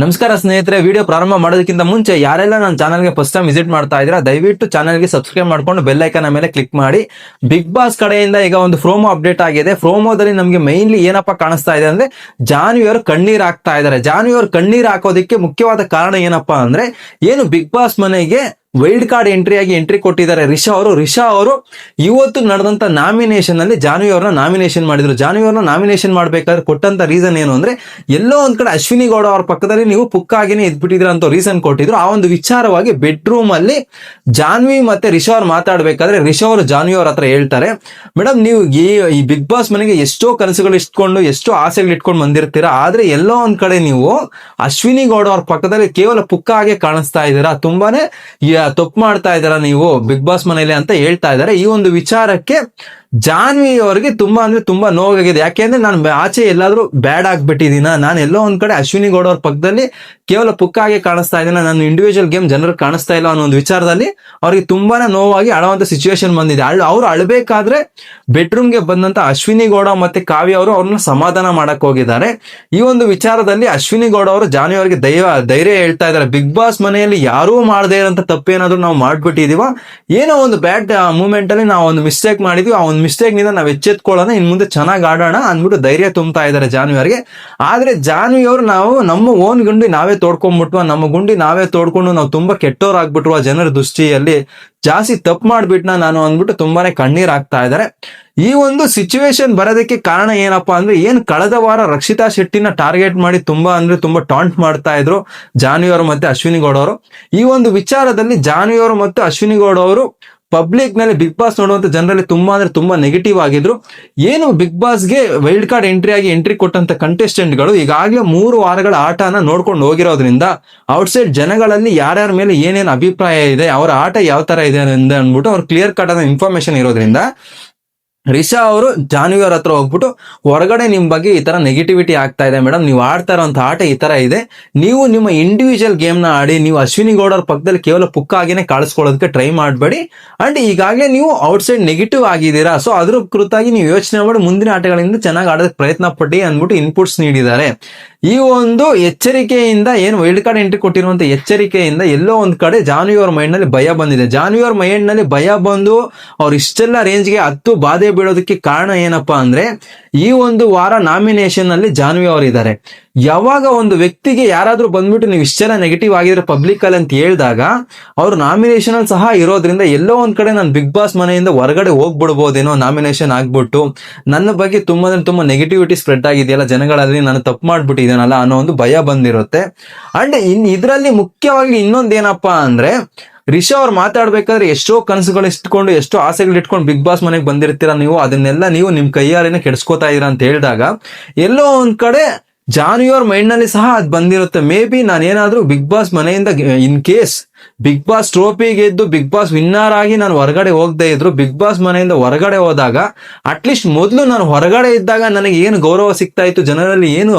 ನಮಸ್ಕಾರ ಸ್ನೇಹಿತರೆ ವಿಡಿಯೋ ಪ್ರಾರಂಭ ಮಾಡೋದಕ್ಕಿಂತ ಮುಂಚೆ ಯಾರೆಲ್ಲ ನನ್ನ ಚಾನಲ್ಗೆ ಫಸ್ಟ್ ಟೈಮ್ ವಿಸಿಟ್ ಮಾಡ್ತಾ ಇದ್ದೀರಾ, ದಯವಿಟ್ಟು ಚಾನಲ್ಗೆ ಸಬ್ಸ್ಕ್ರೈಬ್ ಮಾಡ್ಕೊಂಡು ಬೆಲ್ ಐಕನ್ ಮೇಲೆ ಕ್ಲಿಕ್ ಮಾಡಿ. ಬಿಗ್ ಬಾಸ್ ಕಡೆಯಿಂದ ಈಗ ಒಂದು ಫ್ರೋಮೋ ಅಪ್ಡೇಟ್ ಆಗಿದೆ. ಫ್ರೋಮೋದಲ್ಲಿ ನಮಗೆ ಮೈನ್ಲಿ ಏನಪ್ಪ ಕಾಣಿಸ್ತಾ ಇದೆ ಅಂದ್ರೆ ಜಾನ್ವಿ ಅವರು ಕಣ್ಣೀರ್ ಹಾಕ್ತಾ ಇದ್ದಾರೆ. ಜಾನ್ವಿ ಅವರು ಕಣ್ಣೀರ್ ಹಾಕೋದಕ್ಕೆ ಮುಖ್ಯವಾದ ಕಾರಣ ಏನಪ್ಪಾ ಅಂದ್ರೆ, ಏನು ಬಿಗ್ ಬಾಸ್ ಮನೆಗೆ ವೈಲ್ಡ್ ಕಾರ್ಡ್ ಎಂಟ್ರಿ ಆಗಿ ಎಂಟ್ರಿ ಕೊಟ್ಟಿದ್ದಾರೆ. ರಿಷಾ ಅವರು ರಿಷಾ ಅವರು ಇವತ್ತು ನಡೆದಂತ ನಾಮಿನೇಷನ್ ಅಲ್ಲಿ ಜಾನ್ವಿ ಅವ್ರನ್ನ ನಾಮಿನೇಷನ್ ಮಾಡಿದ್ರು. ಜಾನ್ವಿ ಅವ್ರನ್ನ ನಾಮಿನೇಷನ್ ಮಾಡ್ಬೇಕಾದ್ರೆ ಕೊಟ್ಟಂತ ರೀಸನ್ ಏನು ಅಂದ್ರೆ, ಎಲ್ಲೋ ಒಂದ್ ಕಡೆ ಅಶ್ವಿನಿ ಗೌಡ ಅವ್ರ ಪಕ್ಕದಲ್ಲಿ ನೀವು ಪುಕ್ಕಾಗಿನೇ ಇದ್ಬಿಟ್ಟಿದ್ರ ಅಂತ ರೀಸನ್ ಕೊಟ್ಟಿದ್ರು. ಆ ಒಂದು ವಿಚಾರವಾಗಿ ಬೆಡ್ರೂಮ್ ಅಲ್ಲಿ ಜಾನ್ವಿ ಮತ್ತೆ ರಿಷಾ ಅವ್ರು ಮಾತಾಡ್ಬೇಕಾದ್ರೆ ರಿಷಾ ಅವರು ಜಾನ್ವಿ ಅವ್ರ ಹತ್ರ ಹೇಳ್ತಾರೆ, ಮೇಡಮ್, ನೀವು ಈ ಬಿಗ್ ಬಾಸ್ ಮನೆಗೆ ಎಷ್ಟೋ ಕನಸುಗಳು ಇಟ್ಕೊಂಡು, ಎಷ್ಟೋ ಆಸೆಗಳು ಇಟ್ಕೊಂಡು ಬಂದಿರ್ತೀರಾ, ಆದ್ರೆ ಎಲ್ಲೋ ಒಂದ್ ಕಡೆ ನೀವು ಅಶ್ವಿನಿ ಗೌಡ ಅವ್ರ ಪಕ್ಕದಲ್ಲಿ ಕೇವಲ ಪುಕ್ಕಾಗೆ ಕಾಣಿಸ್ತಾ ಇದ್ದೀರಾ. ತುಂಬಾನೇ ತಪ್ಪು ಮಾಡ್ತಾ ಇದ್ದೀರಾ ನೀವು ಬಿಗ್ ಬಾಸ್ ಮನೇಲಿ ಅಂತ ಹೇಳ್ತಾ ಇದ್ದಾರೆ. ಈ ಒಂದು ವಿಚಾರಕ್ಕೆ ಜಾನ್ವಿ ಅವರಿಗೆ ತುಂಬಾ ಅಂದ್ರೆ ತುಂಬಾ ನೋವಾಗಿದೆ. ಯಾಕೆಂದ್ರೆ ನಾನು ಆಚೆ ಎಲ್ಲಾದ್ರೂ ಬ್ಯಾಡ್ ಆಗ್ಬಿಟ್ಟಿದೀನ? ನಾನು ಎಲ್ಲೋ ಒಂದ್ ಕಡೆ ಅಶ್ವಿನಿ ಗೌಡ ಅವ್ರ ಪಕ್ಕದಲ್ಲಿ ಕೇವಲ ಪುಕ್ಕ ಹಾಗೆ ಕಾಣಿಸ್ತಾ ಇದ್ದೀನಿ. ನಾನು ಇಂಡಿವಿಜುವಲ್ ಗೇಮ್ ಜನರು ಕಾಣಿಸ್ತಾ ಇಲ್ಲ ಅನ್ನೋ ಒಂದು ವಿಚಾರದಲ್ಲಿ ಅವ್ರಿಗೆ ತುಂಬಾನೇ ನೋವಾಗಿ ಅಳುವಂತ ಸಿಚುವೇಶನ್ ಬಂದಿದೆ. ಅಳ್ ಅವ್ರು ಅಳ್ಬೇಕಾದ್ರೆ ಬೆಡ್ರೂಮ್ಗೆ ಬಂದಂತ ಅಶ್ವಿನಿ ಗೌಡ ಮತ್ತೆ ಕಾವ್ಯ ಅವರು ಅವ್ರನ್ನ ಸಮಾಧಾನ ಮಾಡಕ್ ಹೋಗಿದ್ದಾರೆ. ಈ ಒಂದು ವಿಚಾರದಲ್ಲಿ ಅಶ್ವಿನಿ ಗೌಡ ಅವರು ಜಾನ್ವಿ ಅವರಿಗೆ ದೈವ, ಧೈರ್ಯ ಹೇಳ್ತಾ ಇದ್ದಾರೆ. ಬಿಗ್ ಬಾಸ್ ಮನೆಯಲ್ಲಿ ಯಾರೂ ಮಾಡದೇ ಇರೋಂಥ ತಪ್ಪೇನಾದ್ರೂ ನಾವು ಮಾಡ್ಬಿಟ್ಟಿದೀವ? ಏನೋ ಒಂದು ಬ್ಯಾಡ್ ಮೂಮೆಂಟ್ ಅಲ್ಲಿ ನಾವು ಒಂದು ಮಿಸ್ಟೇಕ್ ಮಾಡಿದ್ವಿ. ಆ ಒಂದು ಮಿಸ್ಟೇಕ್ನಿಂದ ನಾವು ಎಚ್ಚೆತ್ಕೊಳ್ಳೋಣ, ಇನ್ ಮುಂದೆ ಚೆನ್ನಾಗಿ ಆಡೋಣ ಅಂದ್ಬಿಟ್ಟು ಧೈರ್ಯ ತುಂಬ್ತಾ ಇದ್ದಾರೆ ಜಾನ್ವಿ ಅವರಿಗೆ. ಆದ್ರೆ ಜಾನ್ವಿ ಅವರು ನಾವು ನಮ್ಮ ಓನ್ ಗುಂಡಿ ನಾವೇ ತೋಡ್ಕೊಂಡ್ಬಿಟ್ವ ನಮ್ಮ ಗುಂಡಿ ನಾವೇ ತೋಡ್ಕೊಂಡು ನಾವು ತುಂಬಾ ಕೆಟ್ಟೋರಾಗ್ಬಿಟ್ವ ಜನರ ದೃಷ್ಟಿಯಲ್ಲಿ. ಜಾಸ್ತಿ ತಪ್ಪು ಮಾಡ್ಬಿಟ್ನ ನಾನು ಅಂದ್ಬಿಟ್ಟು ತುಂಬಾನೇ ಕಣ್ಣೀರ್ ಆಗ್ತಾ ಇದ್ದಾರೆ. ಈ ಒಂದು ಸಿಚುವೇಶನ್ ಬರೋದಕ್ಕೆ ಕಾರಣ ಏನಪ್ಪಾ ಅಂದ್ರೆ, ಏನ್ ಕಳೆದ ವಾರ ರಕ್ಷಿತಾ ಶೆಟ್ಟಿನ ಟಾರ್ಗೆಟ್ ಮಾಡಿ ತುಂಬಾ ಅಂದ್ರೆ ತುಂಬಾ ಟಾಂಟ್ ಮಾಡ್ತಾ ಇದ್ರು ಜಾನ್ವಿ ಅವರು ಮತ್ತೆ ಅಶ್ವಿನಿ ಗೌಡ ಅವರು. ಈ ಒಂದು ವಿಚಾರದಲ್ಲಿ ಜಾನ್ವಿ ಅವರು ಮತ್ತು ಅಶ್ವಿನಿ ಗೌಡ ಅವರು ಪಬ್ಲಿಕ್ನಲ್ಲಿ ಬಿಗ್ ಬಾಸ್ ನೋಡುವಂತ ಜನರಲ್ಲಿ ತುಂಬಾ ಅಂದ್ರೆ ತುಂಬಾ ನೆಗೆಟಿವ್ ಆಗಿದ್ರು. ಏನು ಬಿಗ್ ಬಾಸ್ಗೆ ವೈಲ್ಡ್ ಕಾರ್ಡ್ ಎಂಟ್ರಿ ಆಗಿ ಎಂಟ್ರಿ ಕೊಟ್ಟಂತ ಕಂಟೆಸ್ಟೆಂಟ್ಗಳು ಈಗಾಗಲೇ ಮೂರು ವಾರಗಳ ಆಟನ ನೋಡ್ಕೊಂಡು ಹೋಗಿರೋದ್ರಿಂದ ಔಟ್ಸೈಡ್ ಜನಗಳಲ್ಲಿ ಯಾರ್ಯಾರ ಮೇಲೆ ಏನೇನು ಅಭಿಪ್ರಾಯ ಇದೆ, ಅವರ ಆಟ ಯಾವ ತರ ಇದೆ ಅಂತ ಅಂದ್ಬಿಟ್ಟು ಅವ್ರು ಕ್ಲಿಯರ್ ಕಟ್ ಆದ ಇನ್ಫಾರ್ಮೇಶನ್ ಇರೋದ್ರಿಂದ ರಿಷಾ ಅವರು ಜಾನ್ವಿ ಅವ್ರ ಹತ್ರ ಹೋಗ್ಬಿಟ್ಟು, ಹೊರಗಡೆ ನಿಮ್ ಬಗ್ಗೆ ಈ ತರ ನೆಗೆಟಿವಿಟಿ ಆಗ್ತಾ ಇದೆ ಮೇಡಮ್ ನೀವು ಆಡ್ತಾ ಇರೋಂಥ ಆಟ ಈ ತರ ಇದೆ. ನೀವು ನಿಮ್ಮ ಇಂಡಿವಿಜುವಲ್ ಗೇಮ್ನ ಆಡಿ, ನೀವು ಅಶ್ವಿನಿ ಗೌಡರ ಪಕ್ಕದಲ್ಲಿ ಕೇವಲ ಪುಕ್ಕ ಆಗಿನೇ ಕಾಳಿಸ್ಕೊಳ್ಳೋದಕ್ಕೆ ಟ್ರೈ ಮಾಡಬೇಡಿ. ಅಂಡ್ ಈಗಾಗಲೇ ನೀವು ಔಟ್ಸೈಡ್ ನೆಗೆಟಿವ್ ಆಗಿದ್ದೀರಾ. ಸೊ ಅದ್ರ ಕುರಿತಾಗಿ ನೀವು ಯೋಚನೆ ಮಾಡಿ ಮುಂದಿನ ಆಟಗಳಿಂದ ಚೆನ್ನಾಗಿ ಆಡೋದಕ್ಕೆ ಪ್ರಯತ್ನ ಪಡಿ ಅಂದ್ಬಿಟ್ಟು ಇನ್ಪುಟ್ಸ್ ನೀಡಿದ್ದಾರೆ. ಈ ಒಂದು ಎಚ್ಚರಿಕೆಯಿಂದ ಏನು ವೈಲ್ಡ್ ಕಾರ್ಡ್ ಎಂಟ್ರಿ ಕೊಟ್ಟಿರುವಂತ ಎಚ್ಚರಿಕೆಯಿಂದ ಎಲ್ಲೋ ಒಂದ್ ಕಡೆ ಜಾನ್ವಿ ಅವ್ರ ಮೈಂಡ್ನಲ್ಲಿ ಭಯ ಬಂದಿದೆ. ಜಾನ್ವಿ ಅವ್ರ ಮೈಂಡ್ನಲ್ಲಿ ಭಯ ಬಂದು ಅವ್ರು ಇಷ್ಟೆಲ್ಲ ರೇಂಜ್ಗೆ ಹತ್ತು ಬಾಧೆ ಬೀಳೋದಕ್ಕೆ ಕಾರಣ ಏನಪ್ಪಾ ಅಂದ್ರೆ ಈ ಒಂದು ವಾರ ನಾಮಿನೇಷನ್ನಲ್ಲಿ ಜಾನ್ವಿ ಅವರು ಇದ್ದಾರೆ. ಯಾವಾಗ ಒಂದು ವ್ಯಕ್ತಿಗೆ ಯಾರಾದರೂ ಬಂದ್ಬಿಟ್ಟು ನೀವು ಇಷ್ಟೆಲ್ಲ ನೆಗೆಟಿವ್ ಆಗಿದ್ರೆ ಪಬ್ಲಿಕ್ ಅಲ್ಲಿ ಅಂತ ಹೇಳಿದಾಗ, ಅವ್ರ ನಾಮಿನೇಷನ್ ಅಲ್ಲಿ ಸಹ ಇರೋದ್ರಿಂದ ಎಲ್ಲೋ ಒಂದ್ ಕಡೆ ನಾನು ಬಿಗ್ ಬಾಸ್ ಮನೆಯಿಂದ ಹೊರಗಡೆ ಹೋಗ್ಬಿಡ್ಬೋದೇನೋ ನಾಮಿನೇಷನ್ ಆಗ್ಬಿಟ್ಟು, ನನ್ನ ಬಗ್ಗೆ ತುಂಬಾ ತುಂಬಾ ನೆಗೆಟಿವಿಟಿ ಸ್ಪ್ರೆಡ್ ಆಗಿದೆಯಲ್ಲ, ಜನಗಳಲ್ಲಿ ನಾನು ತಪ್ಪು ಮಾಡ್ಬಿಟ್ಟಿದ್ದೇನಲ್ಲ ಅನ್ನೋ ಒಂದು ಭಯ ಬಂದಿರುತ್ತೆ. ಅಂಡ್ ಇನ್ ಇದರಲ್ಲಿ ಮುಖ್ಯವಾಗಿ ಇನ್ನೊಂದೇನಪ್ಪಾ ಅಂದ್ರೆ, ರಿಷಾ ಅವ್ರು ಮಾತಾಡ್ಬೇಕಾದ್ರೆ ಎಷ್ಟೋ ಕನಸುಗಳು ಇಟ್ಕೊಂಡು ಎಷ್ಟೋ ಆಸೆಗಳು ಇಟ್ಕೊಂಡು ಬಿಗ್ ಬಾಸ್ ಮನೆಗೆ ಬಂದಿರ್ತೀರಾ ನೀವು? ಅದನ್ನೆಲ್ಲ ನೀವು ನಿಮ್ ಕೈಯಾರೇನೆ ಕೆಡಿಸ್ಕೋತಾ ಇದೀರಾ ಅಂತ ಹೇಳಿದಾಗ, ಎಲ್ಲೋ ಒಂದ್ ಕಡೆ ಜಾನ್ವಿ ಅವ್ರ ಮೈಂಡ್ನಲ್ಲಿ ಸಹ ಅದು ಬಂದಿರುತ್ತೆ. ಮೇ ಬಿ ನಾನೇನಾದ್ರೂ ಬಿಗ್ ಬಾಸ್ ಮನೆಯಿಂದ in case Bigg Boss trophy ಗೆದ್ದು ಬಿಗ್ ಬಾಸ್ ವಿನ್ನರ್ ಆಗಿ ನಾನು ಹೊರಗಡೆ ಹೋಗದೆ ಇದ್ರು ಬಿಗ್ ಬಾಸ್ ಮನೆಯಿಂದ ಹೊರಗಡೆ ಹೋದಾಗ ಅಟ್ಲೀಸ್ಟ್ ಮೊದಲು ನಾನು ಹೊರಗಡೆ ಇದ್ದಾಗ ನನಗೆ ಏನು ಗೌರವ ಸಿಗ್ತಾ ಇತ್ತು, ಜನರಲ್ಲಿ ಏನು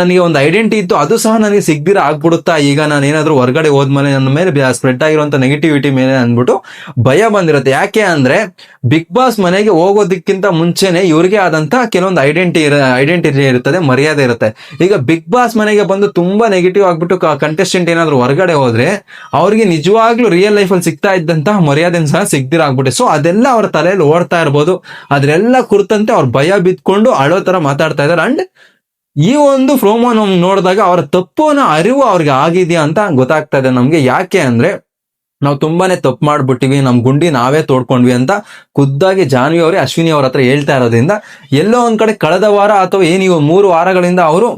ನನಗೆ ಒಂದು ಐಡೆಂಟಿ ಇತ್ತು, ಅದು ಸಹ ನನಗೆ ಸಿಗ್ದಿರ ಆಗ್ಬಿಡುತ್ತಾ, ಈಗ ನಾನು ಏನಾದರೂ ಹೊರಗಡೆ ಹೋದ್ಮೇಲೆ ನನ್ನ ಮೇಲೆ ಸ್ಪ್ರೆಡ್ ಆಗಿರುವಂತ ನೆಗೆಟಿವಿಟಿ ಮೇಲೆ ಅಂದ್ಬಿಟ್ಟು ಭಯ ಬಂದಿರುತ್ತೆ. ಯಾಕೆ ಅಂದ್ರೆ ಬಿಗ್ ಬಾಸ್ ಮನೆಗೆ ಹೋಗೋದಕ್ಕಿಂತ ಮುಂಚೆನೆ ಇವ್ರಿಗೆ ಆದಂತ ಕೆಲವೊಂದು ಐಡೆಂಟಿ ಐಡೆಂಟಿಟಿ ಇರುತ್ತದೆ ಮರ್ಯಾದೆ ಇರುತ್ತೆ. ಈಗ ಬಿಗ್ ಬಾಸ್ ಮನೆಗೆ ಬಂದು ತುಂಬಾ ನೆಗೆಟಿವ್ ಆಗ್ಬಿಟ್ಟು ಕಂಟೆಸ್ಟೆಂಟ್ ಏನಾದ್ರು ಹೊರಗಡೆ ಹೋದ್ರೆ ಅವ್ರಿಗೆ ನಿಜವಾಗ್ಲೂ ರಿಯಲ್ ಲೈಫ್ ಅಲ್ಲಿ ಸಿಗ್ತಾ ಇದ್ದಂತಹ ಮರ್ಯಾದೆ ಸಹ ಸಿಗ್ದಿರ ಆಗ್ಬಿಟ್ಟೆ ಸೊ ಅದೆಲ್ಲ ಅವ್ರ ತಲೆಯಲ್ಲಿ ಓಡ್ತಾ ಇರ್ಬೋದು. ಅದ್ರೆಲ್ಲ ಕುರಿತಂತೆ ಅವ್ರ ಭಯ ಬಿತ್ಕೊಂಡು ಅಳೋ ತರ ಮಾತಾಡ್ತಾ ಇದಾರೆ. ಅಂಡ್ ಈ ಒಂದು ಪ್ರೋಮೋ ನಮ್ ನೋಡಿದಾಗ ಅವರ ತಪ್ಪುನ ಅರಿವು ಅವ್ರಿಗೆ ಆಗಿದೆಯಾ ಅಂತ ಗೊತ್ತಾಗ್ತಾ ಇದೆ ನಮ್ಗೆ. ಯಾಕೆ ಅಂದ್ರೆ ನಾವು ತುಂಬಾನೇ ತಪ್ಪು ಮಾಡ್ಬಿಟ್ಟಿವಿ. ನಮ್ ಗುಂಡಿ ನಾವೇ ತೋಡ್ಕೊಂಡ್ವಿ ಅಂತ ಖುದ್ದಾಗಿ ಜಾನ್ವಿ ಅವರೇ, ಅಶ್ವಿನಿ ಅವ್ರ ಹತ್ರ ಹೇಳ್ತಾ ಇರೋದ್ರಿಂದ ಎಲ್ಲೋ ಒಂದ್ ಕಡೆ ಕಳೆದ ವಾರ ಅಥವಾ ಏನು ಮೂರು ವಾರಗಳಿಂದ ಅವರು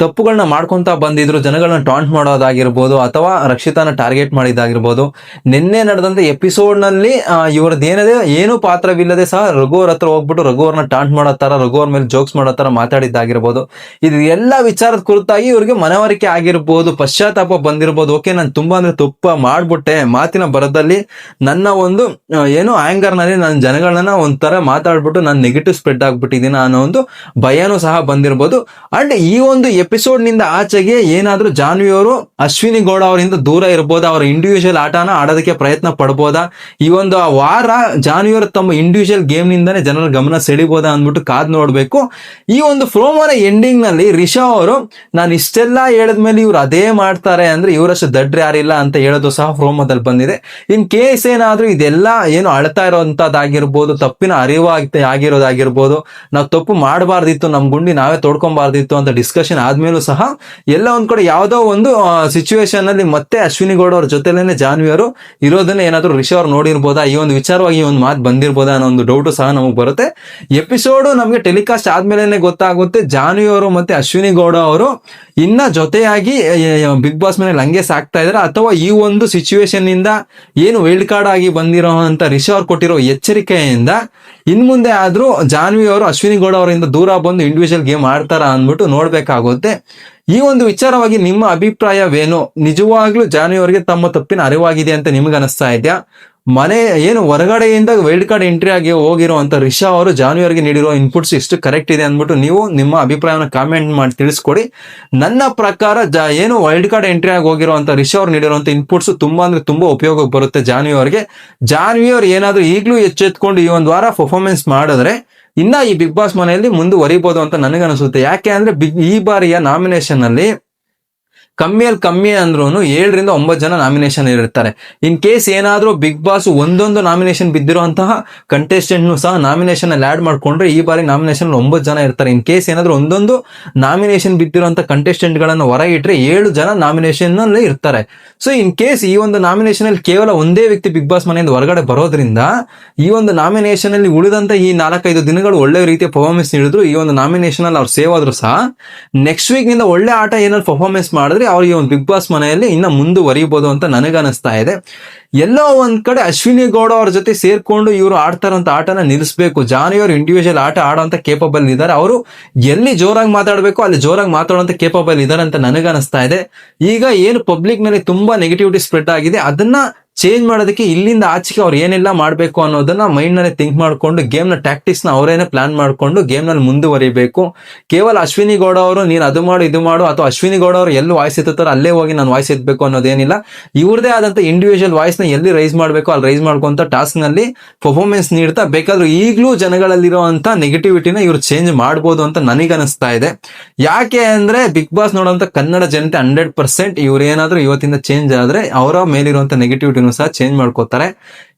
ತಪ್ಪುಗಳನ್ನ ಮಾಡ್ಕೊಂತ ಬಂದಿದ್ರು ಜನಗಳನ್ನ ಟಾಂಟ್ ಮಾಡೋದಾಗಿರ್ಬೋದು ಅಥವಾ ರಕ್ಷಿತಾನ ಟಾರ್ಗೆಟ್ ಮಾಡಿದಾಗಿರ್ಬೋದು ನಿನ್ನೆ ನಡೆದಂತ ಎಪಿಸೋಡ್ನಲ್ಲಿ ಇವ್ರದ್ದು ಏನಿದೆ ಏನು ಪಾತ್ರವಿಲ್ಲದೆ ಸಹ ರಘು ಅವ್ರ ಹತ್ರ ಹೋಗ್ಬಿಟ್ಟು ರಘು ಅವ್ರನ್ನ ಟಾಂಟ್ ಮಾಡೋ ತರ ರಘು ಅವ್ರ ಮೇಲೆ ಜೋಕ್ಸ್ ಮಾಡೋ ಮಾತಾಡಿದ್ದಾಗಿರ್ಬೋದು. ಇದು ಎಲ್ಲ ವಿಚಾರದ ಕುರಿತಾಗಿ ಇವ್ರಿಗೆ ಮನವರಿಕೆ ಆಗಿರ್ಬೋದು, ಪಶ್ಚಾತ್ತಾಪ ಬಂದಿರ್ಬೋದು. ಓಕೆ, ನಾನು ತುಂಬಾ ಅಂದ್ರೆ ತುಪ್ಪ ಮಾಡ್ಬಿಟ್ಟೆ, ಮಾತಿನ ಬರದಲ್ಲಿ ನನ್ನ ಒಂದು ಏನು ಆಂಗರ್ನಲ್ಲಿ ನಾನು ಜನಗಳನ್ನ ಒಂಥರ ಮಾತಾಡ್ಬಿಟ್ಟು ನಾನು ನೆಗೆಟಿವ್ ಸ್ಪ್ರೆಡ್ ಆಗ್ಬಿಟ್ಟಿದ್ದೀನಿ ಅನ್ನೋ ಒಂದು ಭಯನೂ ಸಹ ಬಂದಿರ್ಬೋದು. ಅಂಡ್ ಈ ಒಂದು ಎಪಿಸೋಡ್ನಿಂದ ಆಚೆಗೆ ಏನಾದ್ರೂ ಜಾನ್ವಿ ಅವರು, ಅಶ್ವಿನಿ ಗೌಡ ಅವರಿಂದ ದೂರ ಇರ್ಬೋದಾ? ಅವರ ಇಂಡಿವಿಜುವಲ್ ಆಟನ ಆಡೋದಕ್ಕೆ ಪ್ರಯತ್ನ ಪಡ್ಬೋದಾ? ಈ ಒಂದು ವಾರ ಜಾನ್ವಿ ಅವರು ತಮ್ಮ ಇಂಡಿವಿಜುವಲ್ ಗೇಮ್ ನಿಂದಾನೇ ಜನರ ಗಮನ ಸೆಳಿಬೋದಾ ಅಂದ್ಬಿಟ್ಟು ಕಾದ್ ನೋಡ್ಬೇಕು. ಈ ಒಂದು ಫ್ರೋಮೋನ ಎಂಡಿಂಗ್ನಲ್ಲಿ ರಿಷಾ ಅವರು, ನಾನು ಇಷ್ಟೆಲ್ಲ ಹೇಳಿದ್ಮೇಲೆ ಇವ್ರು ಅದೇ ಮಾಡ್ತಾರೆ ಅಂದ್ರೆ ಇವರಷ್ಟು ದಡ್ರ ಯಾರಿಲ್ಲ ಅಂತ ಹೇಳೋದು ಸಹ ಫ್ರೋಮೋದಲ್ಲಿ ಬಂದಿದೆ. ಇನ್ ಕೇಸ್ ಏನಾದ್ರೂ ಇದೆಲ್ಲ ಏನು ಅಳ್ತಾ ಇರೋಂತದ್ದಾಗಿರ್ಬೋದು ತಪ್ಪಿನ ಅರಿವು ಆಗಿರೋದಾಗಿರ್ಬೋದು, ನಾವು ತಪ್ಪು ಮಾಡಬಾರ್ದಿತ್ತು, ನಮ್ ಗುಂಡಿ ನಾವೇ ತೋಡ್ಕೊಬಾರ್ದಿತ್ತು ಅಂತ ಡಿಸ್ಕಷನ್ ಆದ್ಮೇಲೂ ಸಹ ಎಲ್ಲ ಒಂದ್ ಕಡೆ ಯಾವ್ದೋ ಒಂದು ಸಿಚುವೇಶನ್ ಅಲ್ಲಿ ಮತ್ತೆ ಅಶ್ವಿನಿ ಗೌಡ ಅವ್ರ ಜೊತೆಲೇನೆ ಜಾನ್ವಿ ಅವರು ಇರೋದನ್ನ ಏನಾದ್ರು ರಿಷಿ ಅವ್ರು ನೋಡಿರ್ಬೋದಾ? ಈ ಒಂದು ವಿಚಾರವಾಗಿ ಈ ಒಂದು ಮಾತು ಬಂದಿರ್ಬೋದಾ ಅನ್ನೋ ಒಂದು ಡೌಟ್ ಸಹ ನಮಗೆ ಬರುತ್ತೆ. ಎಪಿಸೋಡ್ ನಮಗೆ ಟೆಲಿಕಾಸ್ಟ್ ಆದ್ಮೇಲೆ ಗೊತ್ತಾಗುತ್ತೆ. ಜಾನ್ವಿ ಅವರು ಮತ್ತೆ ಅಶ್ವಿನಿ ಗೌಡ ಅವರು ಇನ್ನ ಜೊತೆಯಾಗಿ ಬಿಗ್ ಬಾಸ್ ಮೇಲೆ ಹಂಗೆ ಸಾಕ್ತಾ ಇದಾರೆ. ಅಥವಾ ಈ ಒಂದು ಸಿಚುವೇಶನ್ ಇಂದ ಏನು ವೈಲ್ಡ್ ಕಾರ್ಡ್ ಆಗಿ ಬಂದಿರೋ ಅಂತ ರಿಷಿ ಅವ್ರು ಕೊಟ್ಟಿರೋ ಎಚ್ಚರಿಕೆಯಿಂದ ಇನ್ ಮುಂದೆ ಆದ್ರೂ ಜಾನ್ವಿ ಅವರು, ಅಶ್ವಿನಿ ಗೌಡ ಅವರಿಂದ ದೂರ ಬಂದು ಇಂಡಿವಿಜುವಲ್ ಗೇಮ್ ಆಡ್ತಾರ ಅಂದ್ಬಿಟ್ಟು ನೋಡ್ಬೇಕಾಗುತ್ತೆ. ಈ ಒಂದು ವಿಚಾರವಾಗಿ ನಿಮ್ಮ ಅಭಿಪ್ರಾಯವೇನು? ನಿಜವಾಗ್ಲೂ ಜಾನ್ವಿ ಅವರಿಗೆ ತಮ್ಮ ತಪ್ಪಿನ ಅರಿವಾಗಿದೆ ಅಂತ ನಿಮ್ಗೆ ಅನಿಸ್ತಾ ಇದೆಯಾ? ಮನೆ ಏನು ಹೊರಗಡೆಯಿಂದ ವೈಲ್ಡ್ ಕಾರ್ಡ್ ಎಂಟ್ರಿ ಆಗಿ ಹೋಗಿರುವಂತ ರಿಷಾ ಅವರು ಜಾನ್ವಿಯವರಿಗೆ ನೀಡಿರೋ ಇನ್ಪುಟ್ಸ್ ಎಷ್ಟು ಕರೆಕ್ಟ್ ಇದೆ ಅಂದ್ಬಿಟ್ಟು ನೀವು ನಿಮ್ಮ ಅಭಿಪ್ರಾಯವನ್ನು ಕಾಮೆಂಟ್ ಮಾಡಿ ತಿಳಿಸ್ಕೊಡಿ. ನನ್ನ ಪ್ರಕಾರ ಜ ಏನು ವೈಲ್ಡ್ ಕಾರ್ಡ್ ಎಂಟ್ರಿ ಆಗಿ ಹೋಗಿರುವಂತ ರಿಷಾ ಅವ್ರು ನೀಡಿರುವಂತ ಇನ್ಪುಟ್ಸ್ ತುಂಬಾ ಅಂದ್ರೆ ತುಂಬಾ ಉಪಯೋಗಕ್ಕೆ ಬರುತ್ತೆ ಜಾನ್ವಿ ಅವರಿಗೆ ಜಾನ್ವಿ ಏನಾದ್ರೂ ಈಗಲೂ ಎಚ್ಚೆತ್ಕೊಂಡು ಈ ಒಂದು ವಾರ ಪರ್ಫಾರ್ಮೆನ್ಸ್ ಮಾಡಿದ್ರೆ ಇನ್ನ ಈ ಬಿಗ್ ಬಾಸ್ ಮನೆಯಲ್ಲಿ ಮುಂದುವರಿಬಹುದು ಅಂತ ನನಗನಿಸುತ್ತೆ ಯಾಕೆ ಅಂದ್ರೆ ಬಿಗ್ ಈ ಬಾರಿಯ ನಾಮಿನೇಷನ್ ಅಲ್ಲಿ ಕಮ್ಮಿಯಲ್ಲಿ ಕಮ್ಮಿ ಅಂದ್ರೂ ಏಳರಿಂದ ಒಂಬತ್ತು ಜನ ನಾಮಿನೇಷನ್ ಇರ್ತಾರೆ. ಇನ್ ಕೇಸ್ ಏನಾದರೂ ಬಿಗ್ ಬಾಸ್ ಒಂದೊಂದು ನಾಮಿನೇಷನ್ ಬಿದ್ದಿರುವಂತಹ ಕಂಟೆಸ್ಟೆಂಟ್ ಸಹ ನಾಮಿನೇಷನ್ ಅಲ್ಲಿ ಆ್ಯಡ್ ಮಾಡ್ಕೊಂಡ್ರೆ ಈ ಬಾರಿ ನಾಮಿನೇಷನ್ ಒಂಬತ್ತು ಜನ ಇರ್ತಾರೆ. ಇನ್ ಕೇಸ್ ಏನಾದರೂ ಒಂದೊಂದು ನಾಮಿನೇಷನ್ ಬಿದ್ದಿರುವಂಥ ಕಂಟೆಸ್ಟೆಂಟ್ಗಳನ್ನು ಹೊರಗೆ ಹೊರಗಿಟ್ರೆ ಏಳು ಜನ ನಾಮಿನೇಷನ್ ಅಲ್ಲಿ ಇರ್ತಾರೆ. ಸೊ ಇನ್ ಕೇಸ್ ಈ ಒಂದು ನಾಮಿನೇಷನ್ ಅಲ್ಲಿ ಕೇವಲ ಒಂದೇ ವ್ಯಕ್ತಿ ಬಿಗ್ ಬಾಸ್ ಮನೆಯಿಂದ ಹೊರಗಡೆ ಬರೋದ್ರಿಂದ ಈ ಒಂದು ನಾಮಿನೇಷನ್ ಅಲ್ಲಿ ಉಳಿದಂತ ಈ ನಾಲ್ಕೈದು ದಿನಗಳು ಒಳ್ಳೆ ರೀತಿಯ ಪರ್ಫಾರ್ಮೆನ್ಸ್ ನೀಡಿದ್ರು. ಈ ಒಂದು ನಾಮಿನೇಷನ್ ಅಲ್ಲಿ ಅವ್ರು ಸೇವ್ ಆದ್ರು ಸಹ ನೆಕ್ಸ್ಟ್ ವೀಕ್ನಿಂದ ಒಳ್ಳೆ ಆಟ ಏನಾದ್ರು ಪರ್ಫಾರ್ಮೆನ್ಸ್ ಮಾಡಿದ್ರೆ ಅವ್ರಿಗೆ ಒಂದು ಬಿಗ್ ಬಾಸ್ ಮನೆಯಲ್ಲಿ ಇನ್ನ ಮುಂದುವರಿಯಬಹುದು ಅಂತ ನನಗನಿಸ್ತಾ ಇದೆ. ಎಲ್ಲೋ ಒಂದ್ ಕಡೆ ಅಶ್ವಿನಿ ಗೌಡ ಅವ್ರ ಜೊತೆ ಸೇರ್ಕೊಂಡು ಇವರು ಆಡ್ತಾರಂತ ಆಟನ ನಿಲ್ಲಿಸಬೇಕು. ಜಾನಿ ಅವರು ಇಂಡಿವಿಜುವಲ್ ಆಟ ಆಡೋಂತ ಕೇಪಬಲ್ ಇದ್ದಾರೆ. ಅವರು ಎಲ್ಲಿ ಜೋರಾಗಿ ಮಾತಾಡಬೇಕು ಅಲ್ಲಿ ಜೋರಾಗಿ ಮಾತಾಡೋಂತ ಕೇಪಬಲ್ ಇದ್ದಾರೆ ಅಂತ ನನಗನ್ನಿಸ್ತಾ ಇದೆ. ಈಗ ಏನು ಪಬ್ಲಿಕ್ನಲ್ಲಿ ತುಂಬಾ ನೆಗೆಟಿವಿಟಿ ಸ್ಪ್ರೆಡ್ ಆಗಿದೆ. ಅದನ್ನ ಚೇಂಜ್ ಮಾಡೋದಕ್ಕೆ ಇಲ್ಲಿಂದ ಆಚೆಗೆ ಅವ್ರು ಏನೆಲ್ಲ ಮಾಡಬೇಕು ಅನ್ನೋದನ್ನ ಮೈಂಡ್ನಲ್ಲಿ ಥಿಂಕ್ ಮಾಡ್ಕೊಂಡು ಗೇಮ್ನ ಟ್ಯಾಕ್ಟಿಕ್ಸ್ನ ಅವರೇನೆ ಪ್ಲಾನ್ ಮಾಡ್ಕೊಂಡು ಗೇಮ್ನಲ್ಲಿ ಮುಂದುವರಿಬೇಕು. ಕೇವಲ ಅಶ್ವಿನಿ ಗೌಡ ಅವರು, ನೀನು ಅದು ಮಾಡು, ಇದು ಮಾಡು, ಅಥವಾ ಅಶ್ವಿನಿ ಗೌಡ ಅವರು ಎಲ್ಲಿ ವಾಯ್ಸ್ ಎತ್ತುತ್ತಾರೋ ಅಲ್ಲೇ ಹೋಗಿ ನಾನು ವಾಯ್ಸ್ ಎತ್ತಬೇಕು ಅನ್ನೋದೇನಿಲ್ಲ. ಇವ್ರದೇ ಆದಂತ ಇಂಡಿವಿಜುವಲ್ ವಾಯ್ಸ್ನ ಎಲ್ಲಿ ರೈಸ್ ಮಾಡಬೇಕು ಅಲ್ಲಿ ರೈಸ್ ಮಾಡ್ಕೊಂತ ಟಾಸ್ಕ್ನಲ್ಲಿ ಪರ್ಫಾರ್ಮೆನ್ಸ್ ನೀಡ್ತಾ ಬೇಕಾದ್ರೂ ಈಗಲೂ ಜನಗಳಲ್ಲಿರುವಂತ ನೆಗೆಟಿವಿಟಿನ ಇವ್ರು ಚೇಂಜ್ ಮಾಡ್ಬೋದು ಅಂತ ನನಗನ್ನಿಸ್ತಾ ಇದೆ. ಯಾಕೆ ಅಂದ್ರೆ ಬಿಗ್ ಬಾಸ್ ನೋಡುವಂತ ಕನ್ನಡ ಜನತೆ ಹಂಡ್ರೆಡ್ ಪರ್ಸೆಂಟ್ ಇವ್ರು ಇವತ್ತಿಂದ ಚೇಂಜ್ ಆದ್ರೆ ಅವರ ಮೇಲಿರುವಂತ ನೆಗೆಟಿವಿಟಿನೂ ಸಹ ಚೇಂಜ್ ಮಾಡ್ಕೋತಾರೆ.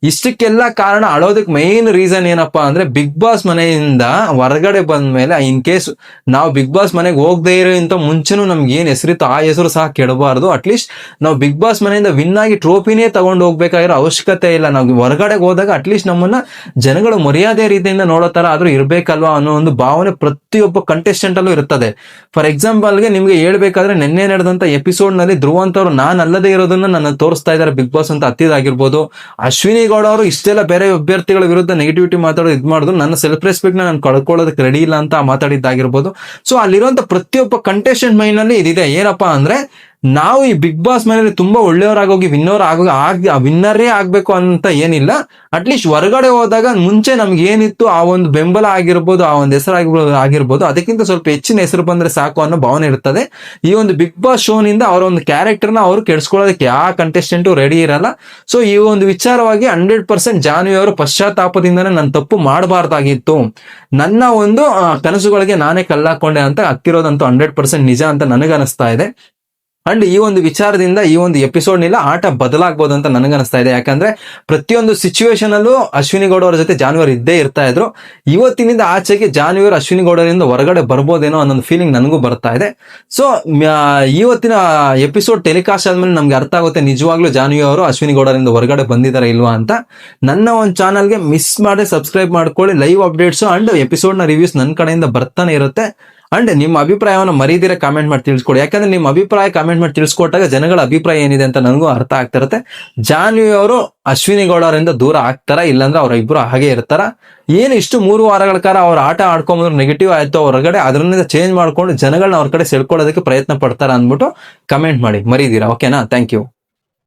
ಇಷ್ಟಕ್ಕೆಲ್ಲ ಕಾರಣ ಅಳೋದಕ್ಕೆ ಮೈನ್ ರೀಸನ್ ಏನಪ್ಪಾ ಅಂದ್ರೆ ಬಿಗ್ ಬಾಸ್ ಮನೆಯಿಂದ ಹೊರಗಡೆ ಬಂದ ಮೇಲೆ ಇನ್ ಕೇಸ್ ನಾವು ಬಿಗ್ ಬಾಸ್ ಮನೆಗೆ ಹೋಗದೆ ಇರೋಂತ ಮುಂಚೆನೂ ನಮ್ಗೆ ಏನ್ ಹೆಸರಿತ್ತು, ಆ ಹೆಸರು ಸಹ ಕೆಡಬಾರ್ದು. ಅಟ್ಲೀಸ್ಟ್ ನಾವು ಬಿಗ್ ಬಾಸ್ ಮನೆಯಿಂದ ವಿನ್ ಆಗಿ ಟ್ರೋಫಿನೇ ತಗೊಂಡು ಹೋಗ್ಬೇಕಾಗಿರೋ ಅವಶ್ಯಕತೆ ಇಲ್ಲ. ನಾವು ಹೊರಗಡೆ ಹೋದಾಗ ಅಟ್ಲೀಸ್ಟ್ ನಮ್ಮನ್ನ ಜನಗಳು ಮರ್ಯಾದೆ ರೀತಿಯಿಂದ ನೋಡೋ ತರ ಆದ್ರೂ ಇರ್ಬೇಕಲ್ವಾ ಅನ್ನೋ ಒಂದು ಭಾವನೆ ಪ್ರತಿಯೊಬ್ಬ ಕಂಟೆಸ್ಟೆಂಟ್ ಅಲ್ಲೂ ಇರ್ತದೆ. ಫಾರ್ ಎಕ್ಸಾಂಪಲ್ಗೆ ನಿಮ್ಗೆ ಹೇಳ್ಬೇಕಾದ್ರೆ ನಿನ್ನೆ ನಡೆದಂತ ಎಪಿಸೋಡ್ನಲ್ಲಿ ಧ್ರುವಂತವ್ರು ನಾನ್ ಅಲ್ಲದೆ ಇರೋದನ್ನ ನನ್ನ ತೋರಿಸ್ತಾ ಇದ್ದಾರೆ ಬಿಗ್ ಬಾಸ್ ಅಂತ ಹತ್ತಿದಾಗಿರ್ಬೋದು ಅಶ್ವಿನಿ ಗೌಡ ಅವರು ಇಷ್ಟೆಲ್ಲ ಬೇರೆ ಅಭ್ಯರ್ಥಿಗಳ ವಿರುದ್ಧ ನೆಗೆಟಿವಿಟಿ ಮಾತಾಡೋದು ಇದು ಮಾಡಿದ್ರು ನನ್ನ ಸೆಲ್ಫ್ ರೆಸ್ಪೆಕ್ಟ್ ನಾನು ಕಳ್ಕೊಳ್ಳೋದಕ್ಕೆ ರೆಡಿ ಇಲ್ಲ ಅಂತ ಮಾತಾಡಿದ್ದಾಗಿರ್ಬೋದು. ಸೊ ಅಲ್ಲಿರುವಂತ ಪ್ರತಿಯೊಬ್ಬ ಕಂಟೆಸ್ಟೆಂಟ್ ಮೈಂಡ್ನಲ್ಲಿ ಇದಿದೆ. ಏನಪ್ಪಾ ಅಂದ್ರೆ ನಾವು ಈ ಬಿಗ್ ಬಾಸ್ ಮನೇಲಿ ತುಂಬಾ ಒಳ್ಳೆಯವರಾಗೋಗಿ ವಿನ್ನರ್ ಆಗೋ, ಆಗ್ ವಿನ್ನರೇ ಆಗ್ಬೇಕು ಅಂತ ಏನಿಲ್ಲ. ಅಟ್ಲೀಸ್ಟ್ ಹೊರಗಡೆ ಹೋದಾಗ ಮುಂಚೆ ನಮ್ಗೆ ಏನಿತ್ತು, ಆ ಒಂದು ಬೆಂಬಲ ಆಗಿರ್ಬೋದು, ಆ ಒಂದು ಹೆಸರು ಆಗಿರ್ಬೋದು, ಅದಕ್ಕಿಂತ ಸ್ವಲ್ಪ ಹೆಚ್ಚಿನ ಹೆಸರು ಬಂದ್ರೆ ಸಾಕು ಅನ್ನೋ ಭಾವನೆ ಇರ್ತದೆ. ಈ ಒಂದು ಬಿಗ್ ಬಾಸ್ ಶೋನಿಂದ ಅವರ ಒಂದು ಕ್ಯಾರೆಕ್ಟರ್ನ ಅವರು ಕೆಡ್ಸ್ಕೊಳ್ಳೋದಕ್ಕೆ ಯಾವ ಕಂಟೆಸ್ಟೆಂಟು ರೆಡಿ ಇರಲ್ಲ. ಸೊ ಈ ಒಂದು ವಿಚಾರವಾಗಿ ಹಂಡ್ರೆಡ್ ಪರ್ಸೆಂಟ್ ಜಾನ್ವಿ ಅವರು ಪಶ್ಚಾತ್ತಾಪದಿಂದನೇ ನನ್ನ ತಪ್ಪು ಮಾಡಬಾರ್ದಾಗಿತ್ತು. ನನ್ನ ಒಂದು ಕನಸುಗಳಿಗೆ ನಾನೇ ಕಲ್ಲಾಕೊಂಡೆ ಅಂತ ಹತ್ತಿರೋದಂತೂ ಹಂಡ್ರೆಡ್ ಪರ್ಸೆಂಟ್ ನಿಜ ಅಂತ ನನಗನಿಸ್ತಾ ಇದೆ. ಅಂಡ್ ಈ ಒಂದು ವಿಚಾರದಿಂದ ಈ ಒಂದು ಎಪಿಸೋಡ್ ನಿಲ್ಲ ಆಟ ಬದಲಾಗಬಹುದು ಅಂತ ನನಗನ್ನಿಸ್ತಾ ಇದೆ. ಯಾಕಂದ್ರೆ ಪ್ರತಿಯೊಂದು ಸಿಚುವೇಶನ್ ಅಲ್ಲೂ ಅಶ್ವಿನಿ ಗೌಡ ಅವರ ಜೊತೆ ಜಾನ್ವರ್ ಇದ್ದೇ ಇರ್ತಾ ಇದ್ರು. ಇವತ್ತಿನಿಂದ ಆಚೆಗೆ ಜಾನ್ವರ್ ಅಶ್ವಿನಿ ಗೌಡರಿಂದ ಹೊರಗಡೆ ಬರ್ಬೋದೇನೋ ಅನ್ನೋ ಫೀಲಿಂಗ್ ನನಗೂ ಬರ್ತಾ ಇದೆ. ಸೊ ಇವತ್ತಿನ ಎಪಿಸೋಡ್ ಟೆಲಿಕಾಸ್ಟ್ ಆದ್ಮೇಲೆ ನಮ್ಗೆ ಅರ್ಥ ಆಗುತ್ತೆ ನಿಜವಾಗ್ಲೂ ಜಾನ್ವಿ ಅವರು ಅಶ್ವಿನಿ ಗೌಡರಿಂದ ಹೊರಗಡೆ ಬಂದಿದ್ದಾರೆ ಇಲ್ವಾ ಅಂತ. ನನ್ನ ಒಂದು ಚಾನಲ್ಗೆ ಮಿಸ್ ಮಾಡಿ ಸಬ್ಸ್ಕ್ರೈಬ್ ಮಾಡ್ಕೊಳ್ಳಿ ಲೈವ್ ಅಪ್ಡೇಟ್ಸ್ ಅಂಡ್ ಎಪಿಸೋಡ್ನ ರಿವ್ಯೂಸ್ ನನ್ನ ಕಡೆಯಿಂದ ಬರ್ತಾನೆ ಇರುತ್ತೆ. ಅಂಡ್ ನಿಮ್ಮ ಅಭಿಪ್ರಾಯವನ್ನು ಮರೀದಿರ ಕಾಮೆಂಟ್ ಮಾಡಿ ತಿಳಿಸ್ಕೊಡಿ. ಯಾಕಂದ್ರೆ ನಿಮ್ಮ ಅಭಿಪ್ರಾಯ ಕಾಮೆಂಟ್ ಮಾಡಿ ತಿಳಿಸ್ಕೊಟ್ಟಾಗ ಜನಗಳ ಅಭಿಪ್ರಾಯ ಏನಿದೆ ಅಂತ ನನಗೂ ಅರ್ಥ ಆಗ್ತಿರುತ್ತೆ. ಜಾನ್ವಿ ಅವರು ಅಶ್ವಿನಿ ಗೌಡರಿಂದ ದೂರ ಆಗ್ತಾರ ಇಲ್ಲಾಂದ್ರೆ ಅವ್ರ ಇಬ್ರು ಹಾಗೆ ಇರ್ತಾರ? ಏನು ಇಷ್ಟು ಮೂರು ವಾರಗಳ ಕಾಲ ಅವ್ರ ಆಟ ಆಡ್ಕೊಂಬಂದ್ರೆ ನೆಗೆಟಿವ್ ಆಯ್ತು ಹೊರಗಡೆ ಅದರಿಂದ ಚೇಂಜ್ ಮಾಡ್ಕೊಂಡು ಜನಗಳನ್ನ ಅವ್ರ ಕಡೆ ಸೆಳ್ಕೊಳ್ಳೋದಕ್ಕೆ ಪ್ರಯತ್ನ ಪಡ್ತಾರ ಅಂದ್ಬಿಟ್ಟು ಕಮೆಂಟ್ ಮಾಡಿ. ಮರೀದಿರಾ. ಓಕೆನಾ ಥ್ಯಾಂಕ್ ಯು